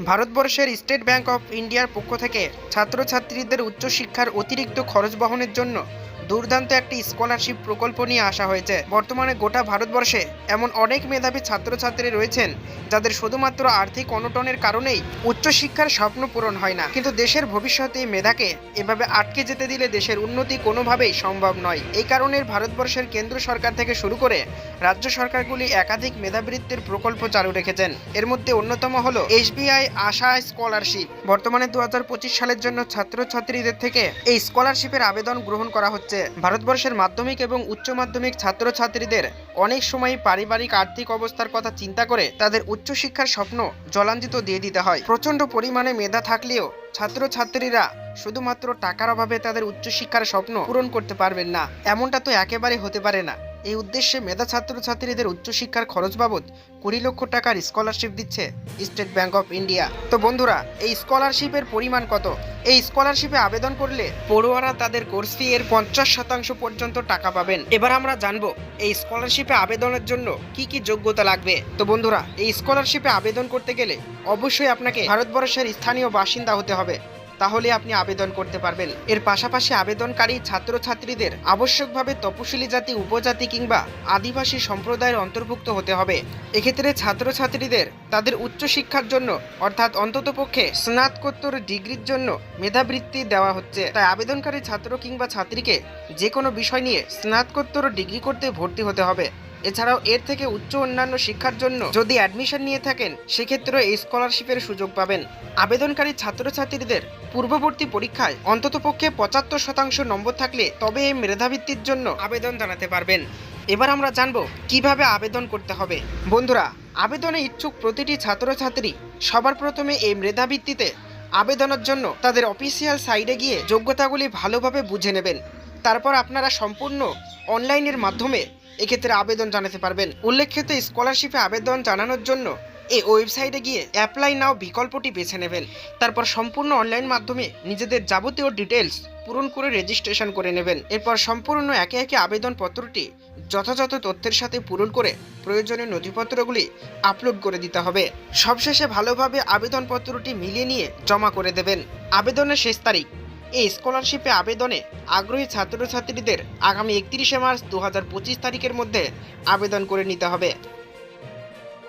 ভারতবর্ষের state bank of ইন্ডিয়ার পক্ষ থেকে ছাত্রছাত্রীদের উচ্চশিক্ষার অতিরিক্ত খরচ বহনের জন্য দুর্দান্ত একটি স্কলারশিপ প্রকল্প নিয়ে আসা হয়েছে। বর্তমানে গোটা ভারতবর্ষে এমন অনেক মেধাবী ছাত্রছাত্রী রয়েছেন যাদের শুধুমাত্র আর্থিক অনটনের কারণেই উচ্চশিক্ষার স্বপ্ন পূরণ হয় না। কিন্তু দেশের ভবিষ্যতে এই মেধাকে এভাবে আটকে যেতে দিলে দেশের উন্নতি কোনোভাবেই সম্ভব নয়। এই কারণে ভারতবর্ষের কেন্দ্র সরকার থেকে শুরু করে রাজ্য সরকারগুলি একাধিক মেধাবৃত্তির প্রকল্প চালু রেখেছেন। এর মধ্যে অন্যতম হলো এসবিআই আশা স্কলারশিপ। বর্তমানে দু হাজার পঁচিশ সালের জন্য ছাত্রছাত্রীদের থেকে এই স্কলারশিপের আবেদন গ্রহণ করা হচ্ছে। ভারতবর্ষের মাধ্যমিক এবং উচ্চ মাধ্যমিক ছাত্রছাত্রীদের অনেক সময় পারিবারিক আর্থিক অবস্থার কথা চিন্তা করে তাদের উচ্চশিক্ষার স্বপ্ন জলাঞ্জিত দিয়ে দিতে হয়। প্রচণ্ড পরিমাণে মেধা থাকলেও ছাত্রছাত্রীরা শুধুমাত্র টাকার অভাবে তাদের উচ্চশিক্ষার স্বপ্ন পূরণ করতে পারবেন না। এমনটা তো একেবারে হতে পারে না। এই উদ্দেশ্যে মেধা ছাত্রছাত্রীদের উচ্চশিক্ষার খরচ বাবদ কুড়ি লক্ষ টাকার স্কলারশিপ দিচ্ছে স্টেট ব্যাংক অফ ইন্ডিয়া। তো বন্ধুরা, এই স্কলারশিপের পরিমাণ কত? এই স্কলারশিপে আবেদন করলে পড়ুয়ারা তাদের কোর্স ফি এর পঞ্চাশ শতাংশ পর্যন্ত টাকা পাবেন। এবার আমরা জানব, এই স্কলারশিপে আবেদনের জন্য কি কি যোগ্যতা লাগবে? তো বন্ধুরা, এই স্কলারশিপে আবেদন করতে গেলে অবশ্যই আপনাকে ভারতবর্ষের স্থানীয় বাসিন্দা হতে হবে। তাহলে আপনি আবেদন করতে পারবেন। এর পাশাপাশি আবেদনকারী ছাত্রছাত্রীদের আবশ্যকভাবে তপশিলি জাতি, উপজাতি কিংবা আদিবাসী সম্প্রদায়ের অন্তর্ভুক্ত হতে হবে। এক্ষেত্রে ছাত্রছাত্রীদের তাদের উচ্চশিক্ষার জন্য, অর্থাৎ অন্ততপক্ষে স্নাতকোত্তর ডিগ্রির জন্য মেধাবৃত্তি দেওয়া হচ্ছে। তাই আবেদনকারী ছাত্র কিংবা ছাত্রীকে যে কোনো বিষয় নিয়ে স্নাতকোত্তর ডিগ্রি করতে ভর্তি হতে হবে। এছাড়াও এর থেকে উচ্চ অন্যান্য শিক্ষার জন্য যদি অ্যাডমিশন নিয়ে থাকেন, সেক্ষেত্রে এই স্কলারশিপের সুযোগ পাবেন। আবেদনকারী ছাত্রছাত্রীদের পূর্ববর্তী পরীক্ষায় অন্ততপক্ষে পঁচাত্তর শতাংশ নম্বর থাকলে তবে এই মেধাবৃত্তির জন্য আবেদন জানাতে পারবেন। এবার আমরা জানব কীভাবে আবেদন করতে হবে। বন্ধুরা, আবেদনে ইচ্ছুক প্রতিটি ছাত্রছাত্রী সবার প্রথমে এই মেধাবৃত্তিতে আবেদনের জন্য তাদের অফিসিয়াল সাইটে গিয়ে যোগ্যতাগুলি ভালোভাবে বুঝে নেবেন। তারপর আপনারা সম্পূর্ণ অনলাইনের মাধ্যমে এক্ষেত্রে আবেদন জানাতে পারবেন। উল্লেখিত স্কলারশিপে আবেদন জানানোর জন্য এই ওয়েবসাইটে গিয়ে অ্যাপ্লাই নাও বিকল্পটি বেছে নেবেন। তারপর সম্পূর্ণ অনলাইন মাধ্যমে নিজেদের যাবতীয় ডিটেলস পূরণ করে রেজিস্ট্রেশন করে নেবেন। এরপর সম্পূর্ণ একে একে আবেদনপত্রটি যথাযথ তথ্যের সাথে পূরণ করে প্রয়োজনীয় নথিপত্রগুলি আপলোড করে দিতে হবে। সবশেষে ভালোভাবে আবেদনপত্রটি মিলিয়ে নিয়ে জমা করে দেবেন। আবেদনের শেষ তারিখ এই স্কলারশিপে আবেদনে আগ্রহী ছাত্রছাত্রীদের আগামী একত্রিশে মার্চ দু হাজার পঁচিশ তারিখের মধ্যে আবেদন করে নিতে হবে।